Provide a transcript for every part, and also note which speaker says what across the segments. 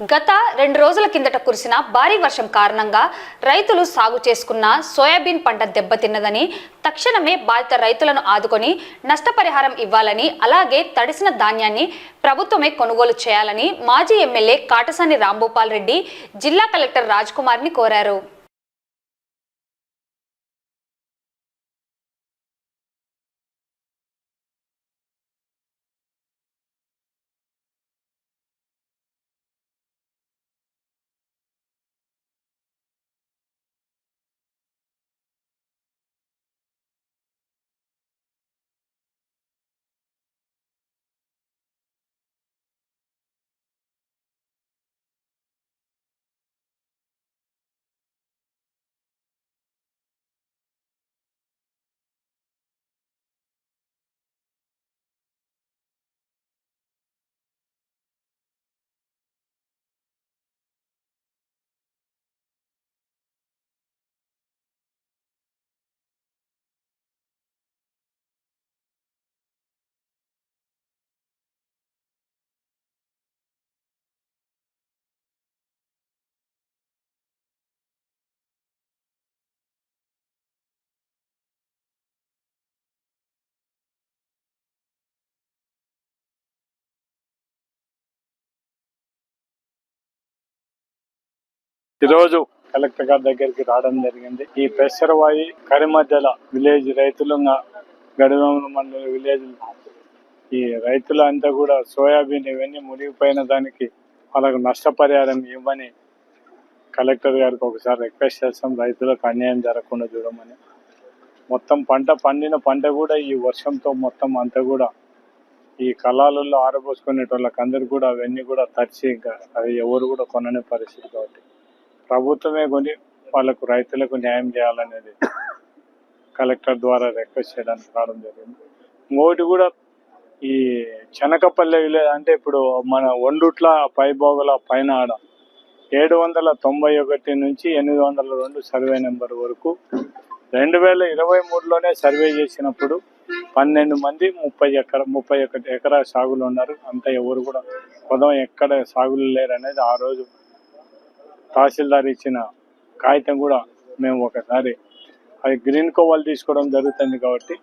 Speaker 1: గత రెండు రోజుల కిందట కురిసిన భారీ వర్షం కారణంగా రైతులు సాగు చేసుకున్న సోయాబీన్ పంట దెబ్బతిన్నదని తక్షణమే బాధిత రైతులను ఆదుకొని నష్టపరిహారం ఇవ్వాలని అలాగే తడిసిన ధాన్యాన్ని ప్రభుత్వమే కొనుగోలు చేయాలని మాజీ ఎమ్మెల్యే కాటసాని రాంభూపాల్ రెడ్డి జిల్లా కలెక్టర్ రాజ్ కుమార్ని కోరారు.
Speaker 2: ఈరోజు కలెక్టర్ గారి దగ్గరికి రావడం జరిగింది. ఈ పెసరవాయి కరిమధ్యల విలేజ్ రైతులుగా గడివేముల మండల విలేజ్ ఈ రైతులు అంతా కూడా సోయాబీన్ ఇవన్నీ మునిగిపోయిన దానికి వాళ్ళకు నష్టపరిహారం ఇవ్వమని కలెక్టర్ గారికి ఒకసారి రిక్వెస్ట్ చేస్తాం. రైతులకు అన్యాయం జరగకుండా చూడమని. మొత్తం పంట పండిన పంట కూడా ఈ వర్షంతో మొత్తం అంతా కూడా ఈ కళాలలో ఆరబోసుకునేటోళ్ళకి అందరు కూడా అవన్నీ కూడా తడిచి ఇంకా అవి ఎవరు కూడా కొనని పరిస్థితి కాబట్టి. ప్రభుత్వమే కొని వాళ్ళకు రైతులకు న్యాయం చేయాలనేది కలెక్టర్ ద్వారా రిక్వెస్ట్ చేయడానికి రావడం జరిగింది. ఇంకోటి కూడా ఈ చెనకపల్లె విలేజ్ అంటే ఇప్పుడు మన ఒండుట్ల పైభోగుల పైన ఆడ ఏడు వందల తొంభై ఒకటి నుంచి ఎనిమిది వందల రెండు సర్వే నెంబర్ వరకు రెండు వేల ఇరవై మూడులోనే సర్వే చేసినప్పుడు పన్నెండు మంది ముప్పై ఎకర ముప్పై ఒకటి ఎకరా సాగులు ఉన్నారు. అంత ఎవరు కూడా పొదం ఎక్కడ సాగులు లేరు అనేది ఆ రోజు తహసీల్దార్ ఇచ్చిన కాగితం కూడా మేము ఒకసారి అది గ్రీన్ కోవాలు తీసుకోవడం జరుగుతుంది కాబట్టి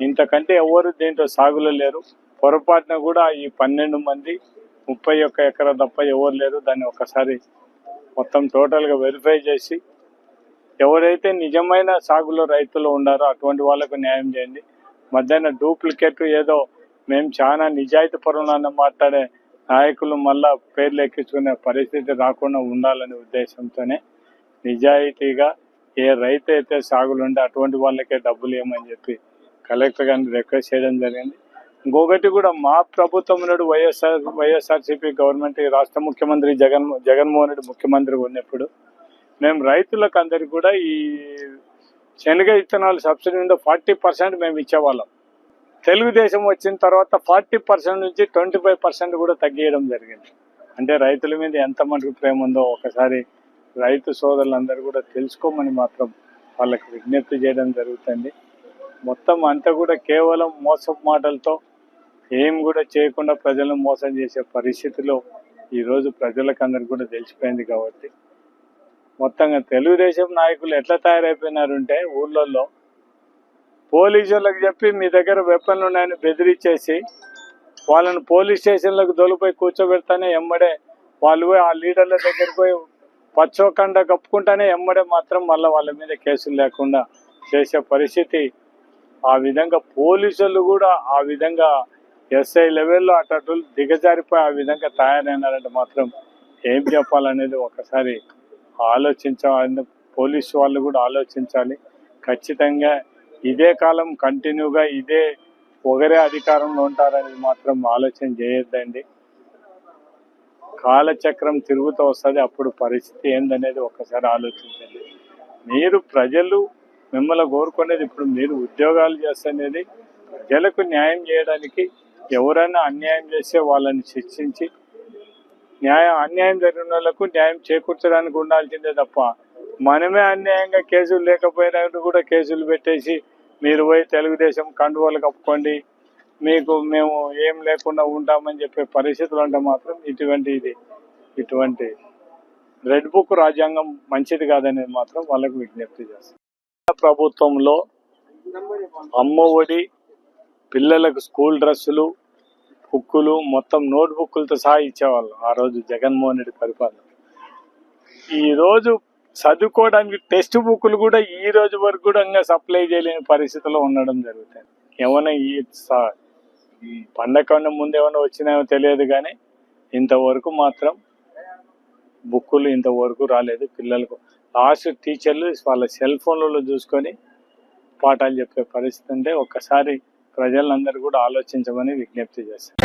Speaker 2: ఇంతకంటే ఎవరు దీంట్లో సాగులో లేరు. పొరపాటున కూడా ఈ పన్నెండు మంది ముప్పై ఒక్క ఎకరా తప్ప ఎవరు లేరు. దాన్ని ఒకసారి మొత్తం టోటల్గా వెరిఫై చేసి ఎవరైతే నిజమైన సాగులో రైతులు ఉన్నారో అటువంటి వాళ్ళకు న్యాయం చేయండి. మధ్యాహ్నం డూప్లికేట్ ఏదో మేము చాలా నిజాయితీ పరులను మాట్లాడే నాయకులు మళ్ళా పేర్లు ఎక్కించుకునే పరిస్థితి రాకుండా ఉండాలనే ఉద్దేశంతోనే నిజాయితీగా ఏ రైతు అయితే సాగులు ఉంటే అటువంటి వాళ్ళకే డబ్బులు ఇవ్వమని చెప్పి కలెక్టర్ గారిని రిక్వెస్ట్ చేయడం జరిగింది. ఇంకొకటి కూడా మా ప్రభుత్వం నాడు వైఎస్ఆర్ వైఎస్ఆర్సీపీ గవర్నమెంట్ రాష్ట్ర ముఖ్యమంత్రి జగన్ జగన్మోహన్ రెడ్డి ముఖ్యమంత్రి ఉన్నప్పుడు మేము రైతులకు అందరికి కూడా ఈ శనగ విత్తనాలు సబ్సిడీ నుండి ఫార్టీ పర్సెంట్ మేము ఇచ్చేవాళ్ళం. తెలుగుదేశం వచ్చిన తర్వాత ఫార్టీ పర్సెంట్ నుంచి ట్వంటీ ఫైవ్ పర్సెంట్ కూడా తగ్గియడం జరిగింది. అంటే రైతుల మీద ఎంత మటుకు ప్రేమ ఉందో ఒకసారి రైతు సోదరులందరూ కూడా తెలుసుకోమని మాత్రం వాళ్ళకి విజ్ఞప్తి చేయడం జరుగుతుంది. మొత్తం అంతా కూడా కేవలం మోసపు మాటలతో ఏం కూడా చేయకుండా ప్రజలను మోసం చేసే పరిస్థితిలో ఈరోజు ప్రజలకు అందరికి కూడా తెలిసిపోయింది కాబట్టి. మొత్తంగా తెలుగుదేశం నాయకులు ఎట్లా తయారైపోయినారంటే ఊళ్ళల్లో పోలీసులకు చెప్పి మీ దగ్గర వెపన్లు ఉన్నాయని బెదిరించేసి వాళ్ళని పోలీస్ స్టేషన్లకు దొలిపోయి కూర్చోబెడతానే ఎమ్మడే వాళ్ళు పోయి ఆ లీడర్ల దగ్గరికి పోయి పచ్చోకండ కప్పుకుంటానే ఎమ్మడే మాత్రం మళ్ళీ వాళ్ళ మీద కేసులు లేకుండా చేసే పరిస్థితి. ఆ విధంగా పోలీసులు కూడా ఆ విధంగా ఎస్ఐ లెవెల్లో అటు దిగజారిపోయి ఆ విధంగా తయారైనారంటే మాత్రం ఏం చెప్పాలనేది ఒకసారి ఆలోచించాలి పోలీసు వాళ్ళు కూడా ఆలోచించాలి. ఖచ్చితంగా ఇదే కాలం కంటిన్యూగా ఇదే ఒకరే అధికారంలో ఉంటారనేది మాత్రం ఆలోచన చేయొద్దండి. కాలచక్రం తిరుగుతూ వస్తుంది అప్పుడు పరిస్థితి ఏందనేది ఒక్కసారి ఆలోచించండి. మీరు ప్రజలు మిమ్మల్ని కోరుకునేది ఇప్పుడు మీరు ఉద్యోగాలు చేస్తనేది ప్రజలకు న్యాయం చేయడానికి ఎవరైనా అన్యాయం చేస్తే వాళ్ళని శిక్షించి న్యాయం అన్యాయం జరిగిన వాళ్ళకు న్యాయం చేకూర్చడానికి ఉండాల్సిందే తప్ప మనమే అన్యాయంగా కేసులు లేకపోయినా కూడా కేసులు పెట్టేసి మీరు పోయి తెలుగుదేశం కండువాలు కప్పుకోండి. మీకు మేము ఏం లేకుండా ఉంటామని చెప్పే పరిస్థితులు అంటే మాత్రం ఇటువంటి ఇది. ఇటువంటి రెడ్ బుక్ రాజ్యాంగం మంచిది కాదనేది మాత్రం వాళ్ళకు విజ్ఞప్తి చేస్తాం ప్రభుత్వంలో అమ్మ ఒడి పిల్లలకు స్కూల్ డ్రెస్సులు బుక్కులు మొత్తం నోట్ బుక్కులతో సహా ఇచ్చేవాళ్ళు ఆ రోజు జగన్మోహన్ రెడ్డి పరిపాలన. ఈరోజు చదువుకోవడానికి టెక్స్ట్ బుక్లు కూడా ఈ రోజు వరకు కూడా ఇంకా సప్లై చేయలేని పరిస్థితిలో ఉండడం జరుగుతుంది. ఏమైనా ఈ స- పండగ ముందు ఏమైనా వచ్చినాయో తెలియదు కానీ ఇంతవరకు మాత్రం బుక్కులు ఇంతవరకు రాలేదు. పిల్లలకు లాస్ట్ టీచర్లు వాళ్ళ సెల్ ఫోన్లలో చూసుకొని పాఠాలు చెప్పే పరిస్థితి ఉంటే ఒక్కసారి ప్రజలందరూ కూడా ఆలోచించమని విజ్ఞప్తి చేస్తారు